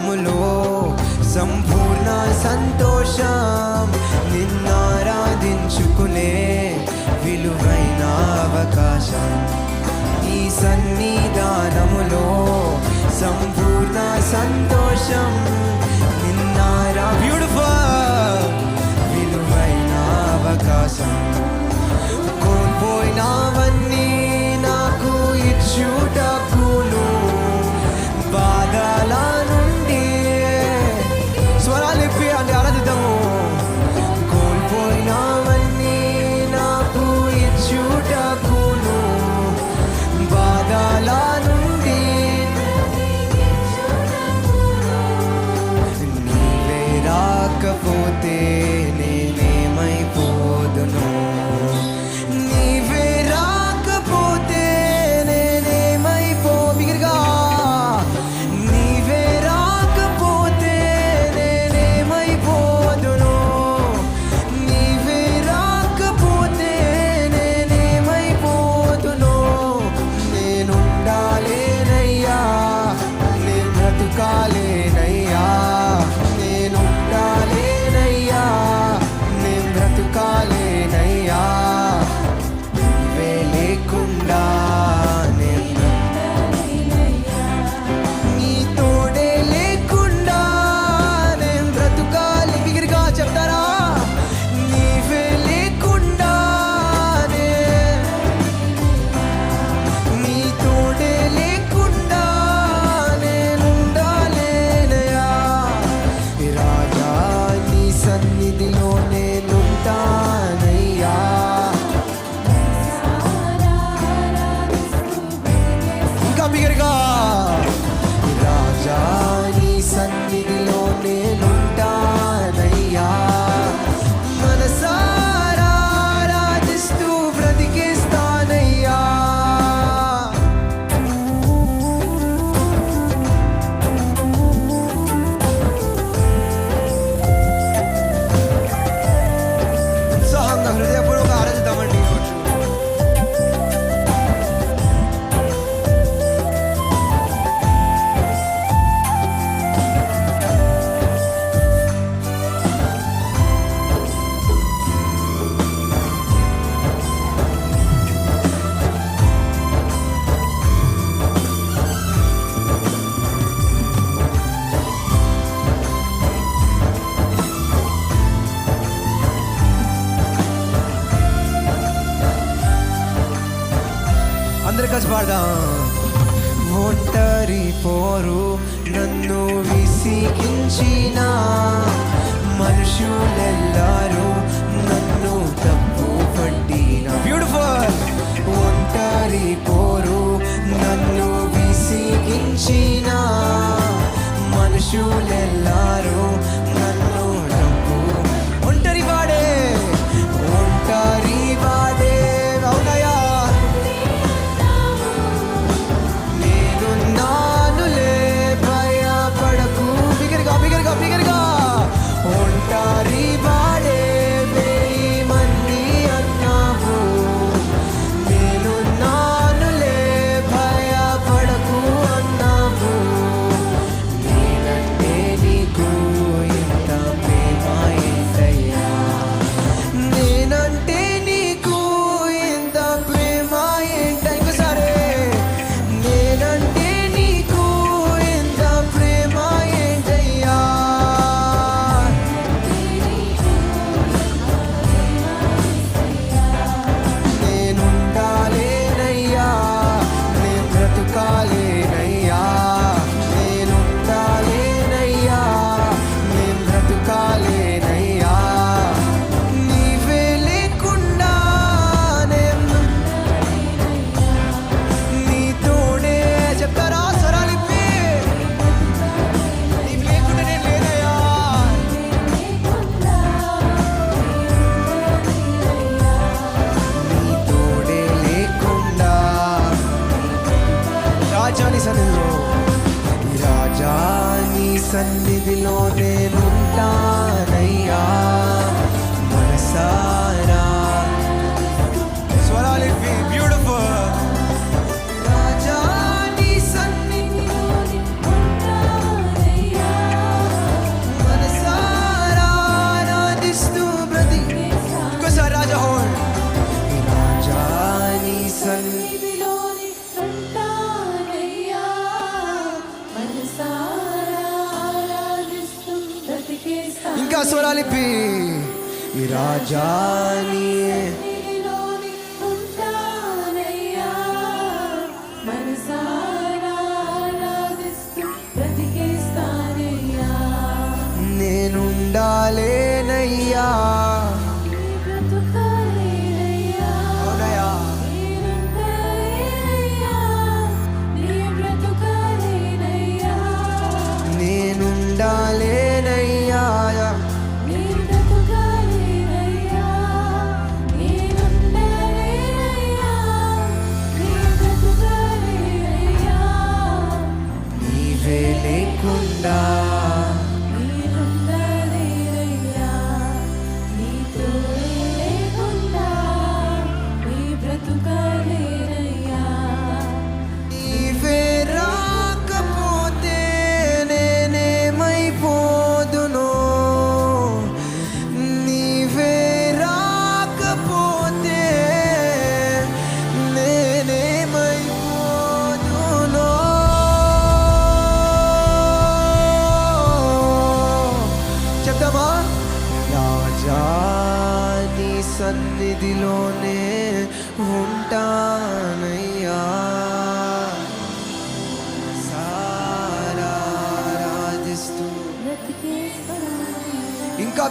నామములో సంపూర్ణ సంతోషం. నిన్నారాధించుకునే విలువైన అవకాశం. ఈ సన్నిధానములో సంపూర్ణ సంతోషం. నిన్నారా బ్యూటిఫుల్ విలువైన అవకాశం. క్షమించిన మనుషులెల్లారూ నన్ను తప్పు పట్టిన. బ్యూటిఫుల్ ఒంటరి పోరు నన్ను విసిగించిన మనుషులెల్లారూ సన్నిధిలో నేనుంటా స్వరాలిపి ఈ రాజాని నేనుండాలేనయ్యా. నీ సన్నిధిలోనే ఉంటానయ్యా సారా ఆరాధిస్తూ బ్రతికేస్తానయ్యా. ఇంకా